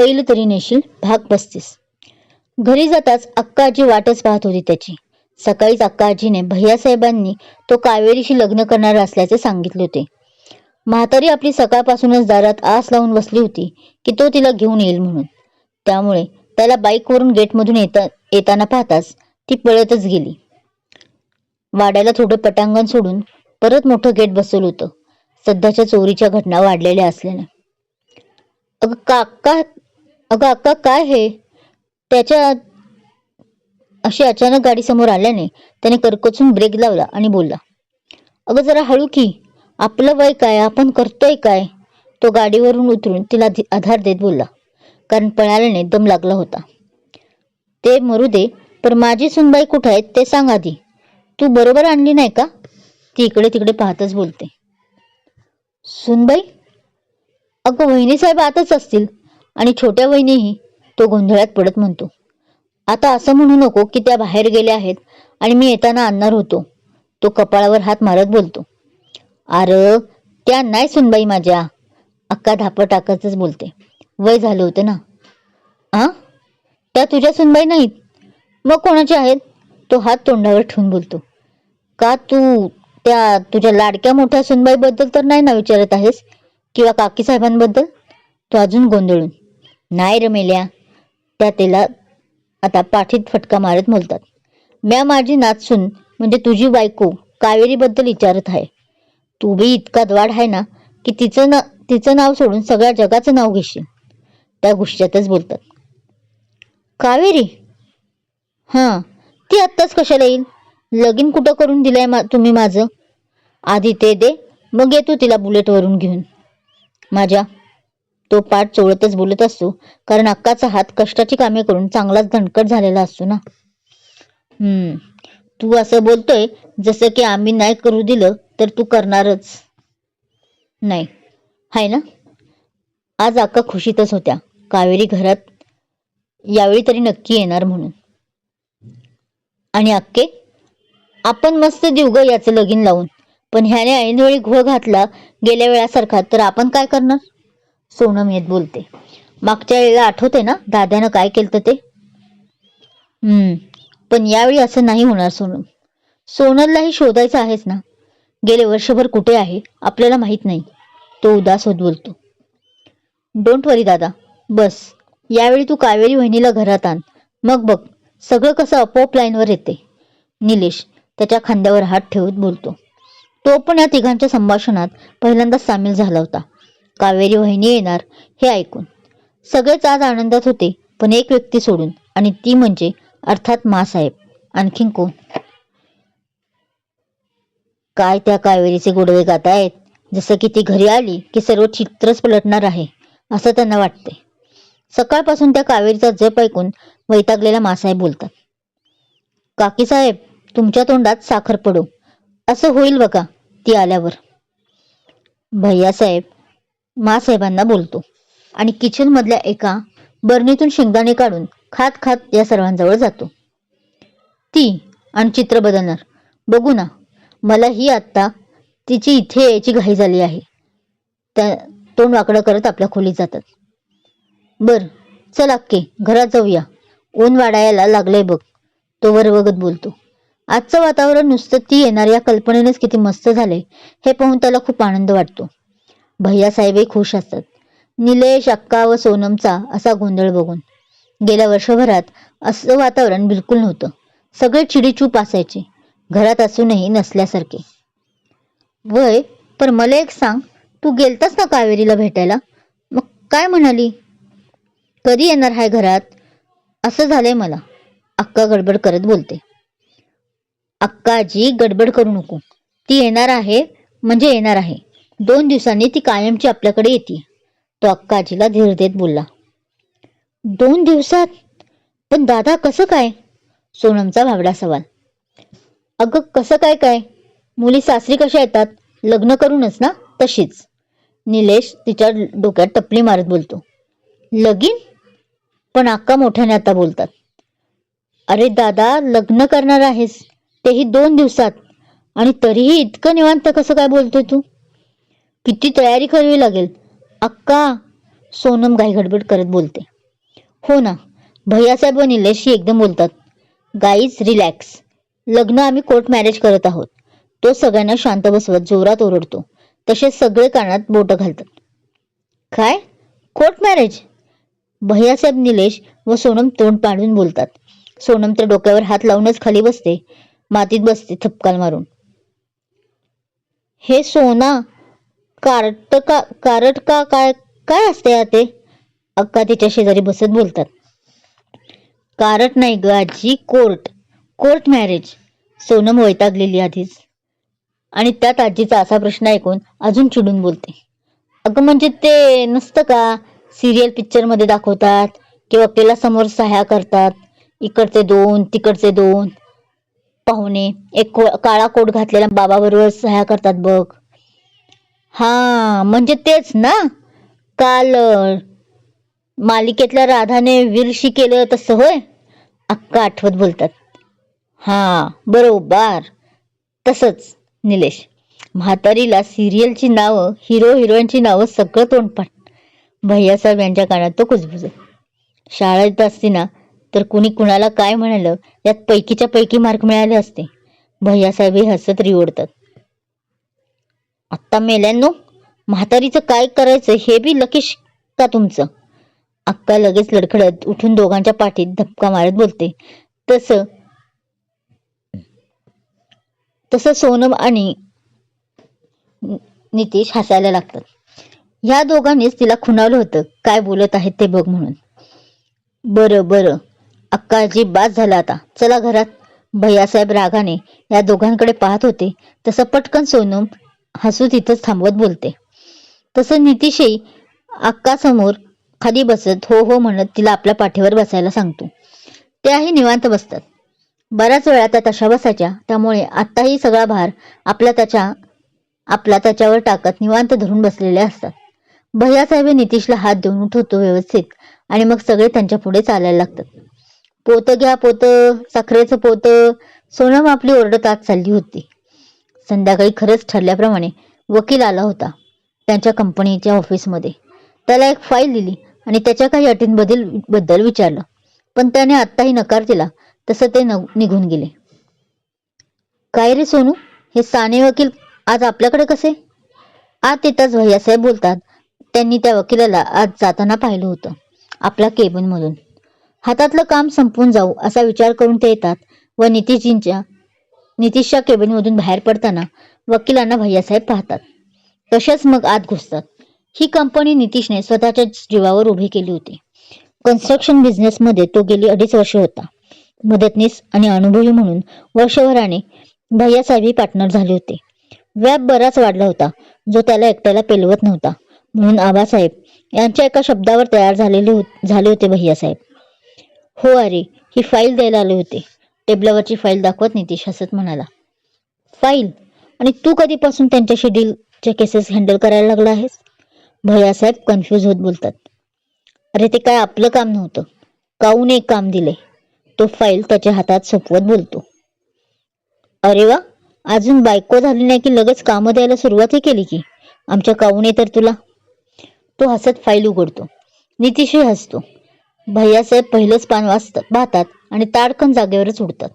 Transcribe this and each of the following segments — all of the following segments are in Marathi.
पहिलं तरी नेशील भाग पस्तीस घरी जाताच अक्काजी वाटच पाहत होती त्याची. सकाळीच अक्काजीने भैयासाहेबांनी तो कावेरीशी लग्न करणार असल्याचे सांगितले होते. म्हातारी आपली सकाळपासूनच दारात आस लावून बसली होती की तो तिला घेऊन येईल म्हणून. त्यामुळे त्याला बाईकवरून गेटमधून येता येताना पाहताच ती पळतच गेली. वाड्याला थोडं पटांगण सोडून परत मोठं गेट बसवलं होतं. सध्याच्या चोरीच्या घटना वाढलेल्या असल्याने. अगं काका अगं अक्का काय हे? त्याच्या अशी अचानक गाडी समोर आल्याने त्याने करकचून ब्रेक लावला आणि बोलला अगं जरा हळू की. आपलं वय काय? आपण करतोय काय? तो गाडीवरून उतरून तिला आधार देत बोलला कारण पळाल्याने दम लागला होता. ते मरू दे पण माझी सुनबाई कुठं आहेत ते सांग आधी. तू बरोबर आणली नाही का? ती इकडे तिकडे पाहतच बोलते. सुनबाई? अगं वहिनी साहेब आताच असतील. आणि छोट्या वहिनीही तो गोंधळात पडत म्हणतो. आता असं म्हणू नको की त्या बाहेर गेल्या आहेत आणि मी येताना आणणार होतो. तो कपाळावर हात मारत बोलतो. अरे त्या नाही सुनबाई माझ्या. अक्का धापं टाकतच बोलते. वय झालं होतं ना. आ? त्या तुझ्या सुनबाई नाहीत? मग कोणाच्या आहेत? तो हात तोंडावर ठेवून बोलतो. का तू त्या तुझ्या लाडक्या मोठ्या सुनबाईबद्दल तर नाही ना विचारत आहेस? किंवा काकीसाहेबांबद्दल? तो अजून गोंधळून. नाही रमेल्या त्या तिला आता पाठीत फटका मारत बोलतात. म्या माझी नाचसून म्हणजे तुझी बायको कावेरीबद्दल विचारत आहे. तू बी इतका द्वाड आहे ना की तिचं ना तिचं नाव सोडून सगळ्या जगाचं नाव घेशील. त्या गुश्च्यातच बोलतात. कावेरी? हां ती आत्ताच कशाला येईल? लगीन कुठं करून दिलंय मा तुम्ही माझं? आधी ते दे मग येतो तिला बुलेटवरून घेऊन. माझ्या तो पाठ चोळतच बोलत असतो कारण अक्काचा हात कष्टाची कामे करून चांगलाच धनकट झालेला असतो ना. हम्म तू असं बोलतोय जसं की आम्ही नाही करू दिलं तर तू करणारच. नाही हाय ना? आज अक्का खुशीतच होत्या. कावेरी घरात यावेळी तरी नक्की येणार म्हणून. आणि अक्के आपण मस्त देऊ ग याचं लगीन लावून पण ह्याने ऐनवेळी घोळ घातला गेल्या वेळासारखा तर आपण काय करणार? सोनम येत बोलते. मागच्या वेळेला आठवते ना दाद्यानं काय केलं ते? हम्म पण यावेळी असं नाही होणार सोनम. सोनललाही शोधायचं आहेच ना. गेले वर्षभर कुठे आहे आपल्याला माहीत नाही. तो उदास होत बोलतो. डोंट वरी दादा. बस. यावेळी तू कावेरी वहिनीला घरात आण. मग बघ सगळं कसं आपोआप लाईनवर येते. निलेश त्याच्या खांद्यावर हात ठेवत बोलतो. तो पण या तिघांच्या संभाषणात पहिल्यांदाच सामील झाला होता. कावेरी वहिनी येणार हे ऐकून. सगळेच आज आनंदात होते पण एक व्यक्ती सोडून आणि ती म्हणजे अर्थात मासाहेब. आणखीन कोण? काय त्या कावेरीचे गोडवे गातायत? जसं की ती घरी आली की सर्व चित्रच पलटणार आहे असं त्यांना वाटते सकाळपासून त्या कावेरीचा जप ऐकून वैतागलेला मासाहेब बोलतात. काकी साहेब तुमच्या तोंडात साखर पडो. असं होईल बघा ती आल्यावर. भैयासाहेब मासाहेबांना बोलतो. आणि किचनमधल्या एका बरणीतून शेंगदाणे काढून खात खात या सर्वांजवळ जातो. ती आणि चित्र बदलणार. बघू ना मला ही आत्ता तिची इथे यायची घाई झाली आहे. त्या तोंड वाकडं करत आपल्या खोलीत जातात. बर चल अक्के घरात जाऊया. ऊन वाढायला लागलंय बघ. तो वरवगत बोलतो. आजचं वातावरण नुसतं ती येणार या कल्पनेनेच किती मस्त झाले हे पाहून त्याला खूप आनंद वाटतो. भैयासाहेबही खुश असतात. निलेश अक्का व सोनमचा असा गोंधळ बघून. गेल्या वर्षभरात असं वातावरण बिलकुल नव्हतं. सगळे चिडीचूप असायचे. घरात असूनही नसल्यासारखे. वय पण मला एक सांग. तू गेलतास ना कावेरीला भेटायला? मग काय म्हणाली? कधी येणार आहे घरात? असं झालंय मला. अक्का गडबड करत बोलते. अक्काजी गडबड करू नको. ती येणार आहे म्हणजे येणार आहे. दोन दिवसांनी ती कायमची आपल्याकडे येते. तो अक्काजीला धीर देत बोलला दोन दिवसात? पण दादा कसं काय? सोनमचा भावडा सवाल. अगं कसं काय काय? मुली सासरी कशा येतात? लग्न करूनच ना? तशीच. निलेश तिच्या डोक्यात टपली मारत बोलतो लगीन? पण अक्का मोठ्याने आता बोलतात अरे दादा लग्न करणार आहेस तेही दोन दिवसात. आणि तरीही इतकं निवांत कसं काय बोलतोय तू? किती तयारी करावी लागेल? अक्का सोनम गाई गडबड करत बोलते. हो ना भैयासाहेब व निलेशशी एकदम बोलतात. गाईज रिलॅक्स लग्न आम्ही कोर्ट मॅरेज करत आहोत. तो सगळ्यांना शांत बसवत जोरात ओरडतो. तसेच सगळे कानात बोटं घालतात. काय? कोर्ट मॅरेज भैयासाहेब निलेश व सोनम तोंड पाडून बोलतात. सोनम तर डोक्यावर हात लावूनच खाली बसते मातीत बसते थपकाल मारून. हे सोना कारट का कारट का काय काय असते या ते? अक्का तिच्या शेजारी बसत बोलतात. कारट नाही ग आजी कोर्ट. Court marriage. सोनम वैतागलेली आधीच. आणि त्यात आजीचा असा प्रश्न ऐकून अजून चिडून बोलते. अगं म्हणजे ते नसतं का? सिरियल पिक्चरमध्ये दाखवतात किंवा आपल्याला समोर सहाय्या करतात. इकडचे दोन तिकडचे दोन. पाहुणे एक को- काळा कोट घातलेला बाबाबरोबर सहाय्या करतात बघ. हा म्हणजे तेच ना? काल मालिकेतल्या राधाने वीरशी केलं तसं होय? अक्का आठवत बोलतात. हा बरोबर. तसंच निलेश. म्हातारीला सिरियलची नावं हिरो हिरोईनची नावं सगळं तोंडपाठ. भैयासाहेब यांच्या कानात तो कुजबुज. शाळेत असतीना तर कुणी कुणाला काय म्हणालं यात पैकीच्या पैकी मार्क मिळाले असते. भैयासाहेबही हसत रिओडतात आत्ता मेल्यांनो म्हातारीचं काय करायचं हे बी लकीश का तुमचं? अक्का लगेच लडखडत उठून दोघांच्या पाठीत धपका मारत बोलते. तस तस सोनम आणि नितीश हसायला लागतात. ह्या दोघांनीच तिला खुणावलं होतं. काय बोलत आहेत ते बघ म्हणून. बरं बरं. अक्काजी बाद झाला आता. चला घरात. भैयासाहेब रागाने या दोघांकडे पाहत होते. तसं पटकन सोनम हसू तिथंच थांबवत बोलते. तसं नितीशही अक्कासमोर खाली बसत हो हो म्हणत तिला आपल्या पाठीवर बसायला सांगतो. त्याही निवांत बसतात. बऱ्याच वेळा त्या तशा बसायच्या त्यामुळे आत्ताही सगळा भार आपला त्याच्या आपला त्याच्यावर टाकत निवांत धरून बसलेले असतात. भैयासाहेब नितीशला हात देऊन उठवतो व्यवस्थित आणि मग सगळे त्यांच्या पुढे चालायला लागतात. पोतं घ्या पोतं साखरेचं पोतं सोनम आपली ओरडत आत चालली होती. संध्याकाळी खरंच ठरल्याप्रमाणे वकील आला होता त्यांच्या कंपनीच्या ऑफिसमध्ये. त्याला एक फाईल दिली आणि त्याच्या काही अटींबद्दल बद्दल विचारलं. पण त्याने आत्ताही नकार दिला तसं ते निघून गेले. काय रे सोनू हे साने वकील आज आपल्याकडे कसे? आत येताच भैयासाहेब बोलतात. त्यांनी त्या वकिलाला आज जाताना पाहिलं होतं आपल्या केबिनमधून हातातलं काम संपून जाऊ असा विचार करून ते येतात व नितीशजींच्या नितीशच्या केबिनमधून बाहेर पडताना वकिलांना भैयासाहेब पाहतात. तसेच मग आत घुसतात. ही कंपनी नितीशने स्वतःच्या जीवावर उभी केली होती. कन्स्ट्रक्शन बिझनेसमध्ये तो गेली अडीच वर्ष होता. मदतनीस आणि अनुभवी म्हणून वर्षभराने भैयासाहेबी पार्टनर झाले होते. व्याप बराच वाढला होता जो त्याला एकट्याला पेलवत नव्हता. म्हणून आबासाहेब यांच्या एका शब्दावर तयार झालेले झाले होते भैयासाहेब. हो अरे ही फाईल द्यायला आले होते. टेबलावरची फाईल दाखवत नितीश हसत म्हणाला. फाईल? आणि तू कधीपासून त्यांच्याशी डीलचे केसेस हँडल करायला लागला आहेस? भैयासाहेब कन्फ्यूज होत बोलतात. अरे ते काय आपलं काम नव्हतं. काऊन एक काम दिले तो फाईल त्याच्या हातात सोपवत बोलतो. अरे वा अजून बायको झाली नाही की लगेच कामं द्यायला सुरुवातही केली की? आमच्या काऊने तर तुला? तो हसत फाईल उघडतो. नितीशही हसतो. भैयासाहेब पहिलंच पान वाचतात पाहतात आणि ताडकन जागेवरच उडतात.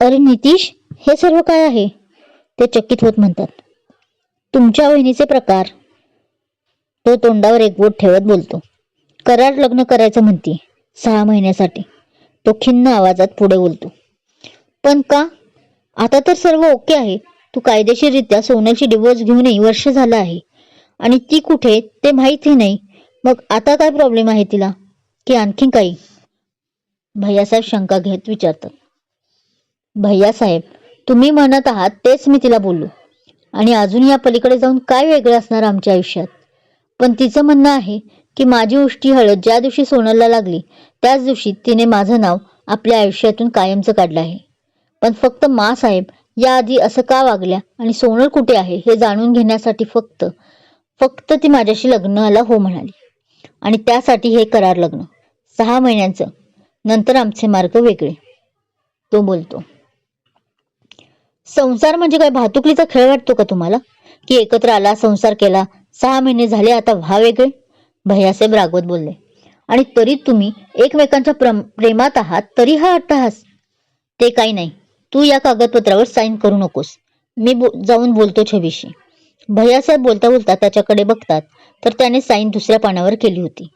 अरे नितीश हे सर्व काय आहे? ते चकित होत म्हणतात. तुमच्या वहिनीचे प्रकार. तो तोंडावर एकवोट ठेवत बोलतो. करार लग्न करायचं म्हणते सहा महिन्यासाठी. तो खिन्न आवाजात पुढे बोलतो. पण का? आता तर सर्व ओके आहे. तू कायदेशीररित्या सोन्याची डिवोर्स घेऊनही वर्ष झालं आहे. आणि ती कुठे ते माहिती नाही. मग आता काय प्रॉब्लेम आहे तिला? की आणखीन काही? भैयासाहेब शंका घेत विचारतात. भैयासाहेब तुम्ही म्हणत आहात तेच मी तिला बोललो. आणि अजून या पलीकडे जाऊन काय वेगळं असणार आमच्या आयुष्यात? पण तिचं म्हणणं आहे की माझी उष्टी हळद ज्या दिवशी सोनलला लागली त्याच दिवशी तिने माझं नाव आपल्या आयुष्यातून कायमचं काढलं आहे. पण फक्त मा साहेब याआधी असं का वागल्या आणि सोनल कुठे आहे हे जाणून घेण्यासाठी फक्त फक्त ती माझ्याशी लग्नाला हो म्हणाली. आणि त्यासाठी हे करार लग्न. सहा महिन्यांचं नंतर आमचे मार्ग वेगळे. तो बोलतो संसार म्हणजे काय? भातुकलीचा खेळ वाटतो का तुम्हाला? की एकत्र आला संसार केला सहा महिने झाले आता व्हा वेगळे? भैयासाहेब रागवत बोलले आणि तरी तुम्ही एकमेकांच्या प्रेमात आहात तरी हा अट्टहास. ते काही नाही. तू या कागदपत्रावर साईन करू नकोस. मी बो जाऊन बोलतो छबीशी. भैयासाहेब बोलता बोलता त्याच्याकडे बघतात तर त्याने साईन दुसऱ्या पानावर केली होती.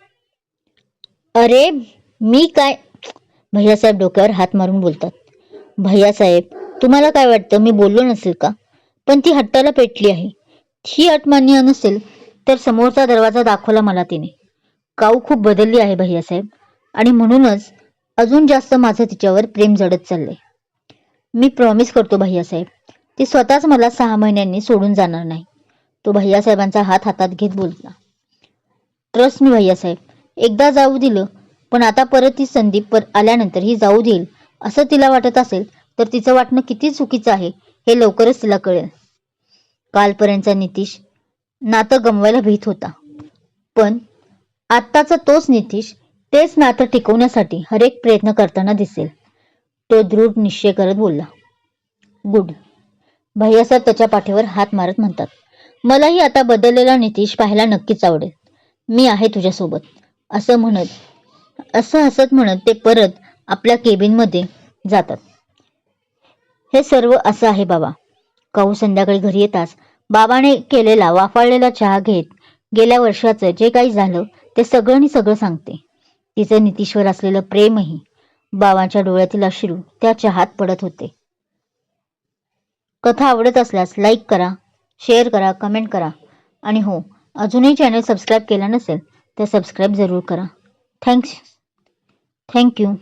अरे मी काय भैयासाहेब डोक्यावर हात मारून बोलतात. भैयासाहेब तुम्हाला काय वाटतं? मी बोललो नसेल का? पण ती हट्टाला पेटली आहे. ही अट मान्य नसेल तर समोरचा दरवाजा दाखवला मला तिने. काऊ खूप बदलली आहे भैयासाहेब. आणि म्हणूनच अजून जास्त माझं तिच्यावर प्रेम जडत चाललंय. मी प्रॉमिस करतो भैयासाहेब ती स्वतःच मला सहा महिन्यांनी सोडून जाणार नाही. तो भैयासाहेबांचा हात हातात घेत बोलला. ट्रस्ट मी भैयासाहेब. एकदा जाऊ दिलं पण आता परत ती संधी पर आल्यानंतर ही जाऊ देईल असं तिला वाटत असेल तर तिचं वाटणं किती चुकीचं आहे हे लवकरच तिला कळेल. कालपर्यंतचा नितीश नातं गमवायला भीत होता. पण आत्ताचा तोच नितीश तेच नातं टिकवण्यासाठी हरेक प्रयत्न करताना दिसेल. तो दृढ निश्चय करत बोलला गुड. भैयासाहेब त्याच्या पाठीवर हात मारत म्हणतात मलाही आता बदललेला नितीश पाहायला नक्कीच आवडेल. मी आहे तुझ्यासोबत असं म्हणत असं हसत म्हणत ते परत आपल्या केबिनमध्ये जातात. हे सर्व असं आहे बाबा. काऊ संध्याकाळी घरी येताच बाबाने केलेला वाफाळलेला चहा घेत गेल्या वर्षाचं जे काही झालं ते सगळं सगळं सांगते. तिचं नितीश्वर असलेलं प्रेमही बाबांच्या डोळ्यातील अश्रू त्या चहात पडत होते. कथा आवडत असल्यास लाईक करा शेअर करा कमेंट करा. आणि हो अजूनही चॅनल सबस्क्राईब केला नसेल तर सबस्क्राईब जरूर करा. Thanks. Thank you.